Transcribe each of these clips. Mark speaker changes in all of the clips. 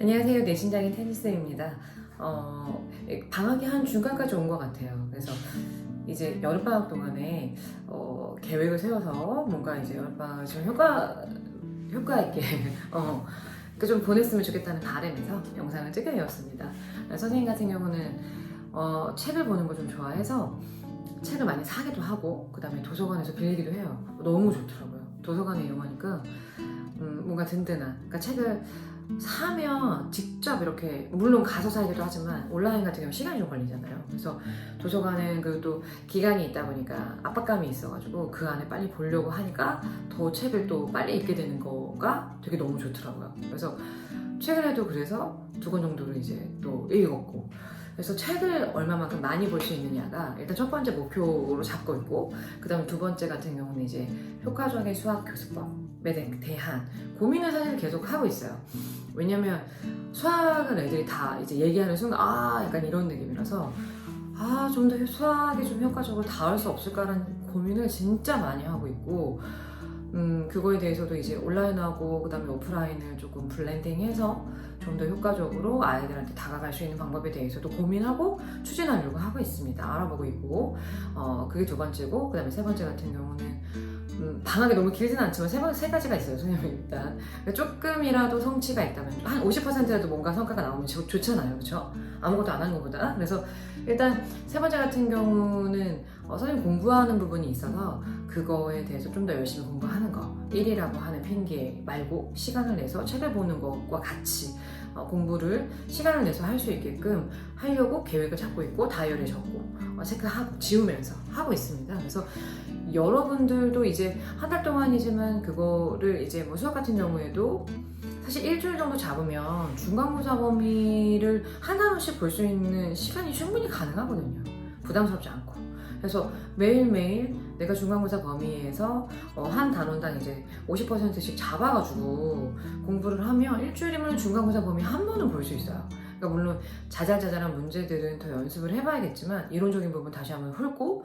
Speaker 1: 안녕하세요. 내신장인 테니스입니다. 어, 방학이 한 중간까지 온 것 같아요. 그래서 이제 여름방학 동안에 어, 계획을 세워서 뭔가 이제 여름방학을 좀 효과, 효과 있게 어, 그좀 보냈으면 좋겠다는 바람에서 영상을 찍게 되었습니다. 선생님 같은 경우는 어, 책을 보는 걸 좀 좋아해서 책을 많이 사기도 하고 그 다음에 도서관에서 빌리기도 해요. 너무 좋더라고요. 도서관에 이용하니까 음, 뭔가 든든한. 그러니까 책을 사면 직접 이렇게 물론 가서 사기도 하지만 온라인 같은 경우 시간이 좀 걸리잖아요. 그래서 도서관은 그 또 기간이 있다 보니까 압박감이 있어가지고 그 안에 빨리 보려고 하니까 더 책을 또 빨리 읽게 되는 거가 되게 너무 좋더라고요. 그래서 최근에도 그래서 두 권 정도를 이제 또 읽었고 그래서 책을 얼마만큼 많이 볼 수 있느냐가 일단 첫 번째 목표로 잡고 있고 그 다음 두 번째 같은 경우는 이제 효과적인 수학 교수법에 대한 고민을 사실 계속 하고 있어요. 왜냐면 수학은 애들이 다 이제 얘기하는 순간 아 약간 이런 느낌이라서 아 좀 더 수학이 좀 효과적으로 닿을 수 없을까라는 고민을 진짜 많이 하고 있고 음 그거에 대해서도 이제 온라인하고 그다음에 오프라인을 조금 블렌딩해서 좀 더 효과적으로 아이들한테 다가갈 수 있는 방법에 대해서도 고민하고 추진하려고 하고 있습니다. 알아보고 있고 어 그게 두 번째고 그다음에 세 번째 같은 경우는 음, 방학이 너무 길진 않지만 세, 번, 세 가지가 있어요, 선생님 일단. 그러니까 조금이라도 성취가 있다면, 한 50%라도 뭔가 성과가 나오면 좋, 좋잖아요, 그렇죠? 아무것도 안 한 것보다. 그래서 일단 세 번째 같은 경우는 어, 선생님 공부하는 부분이 있어서 그거에 대해서 좀 더 열심히 공부하는 거. 1이라고 하는 핑계 말고 시간을 내서 책을 보는 것과 같이 어, 공부를 시간을 내서 할 수 있게끔 하려고 계획을 잡고 있고 다이어리에 적고 어, 체크하고 지우면서 하고 있습니다. 그래서 여러분들도 이제 한 달 동안이지만 그거를 이제 뭐 수학 같은 경우에도 사실 일주일 정도 잡으면 중간고사 범위를 한 단원씩 볼 수 있는 시간이 충분히 가능하거든요. 부담스럽지 않고. 그래서 매일매일 내가 중간고사 범위에서 어, 한 단원당 이제 50%씩 잡아가지고 공부를 하면 일주일이면 중간고사 범위 한 번은 볼 수 있어요. 그러니까 물론 자잘자잘한 문제들은 더 연습을 해봐야겠지만 이론적인 부분 다시 한번 훑고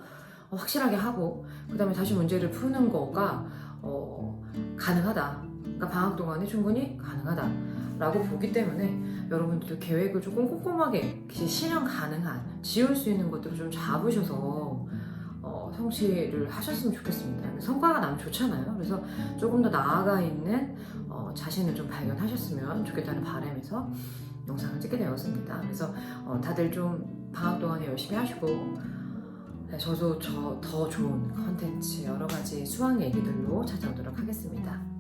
Speaker 1: 어, 확실하게 하고 그 다음에 다시 문제를 푸는 거가 어, 가능하다. 그러니까 방학 동안에 충분히 가능하다라고 보기 때문에 여러분들도 계획을 조금 꼼꼼하게 실현 가능한 지울 수 있는 것들을 좀 잡으셔서 어, 성취를 하셨으면 좋겠습니다. 성과가 나면 좋잖아요. 그래서 조금 더 나아가 있는 어, 자신을 좀 발견하셨으면 좋겠다는 바람에서 영상을 찍게 되었습니다. 그래서 어, 다들 좀 방학 동안에 열심히 하시고 네, 저도 저 더 좋은 컨텐츠 여러 가지 수학 얘기들로 찾아오도록 하겠습니다.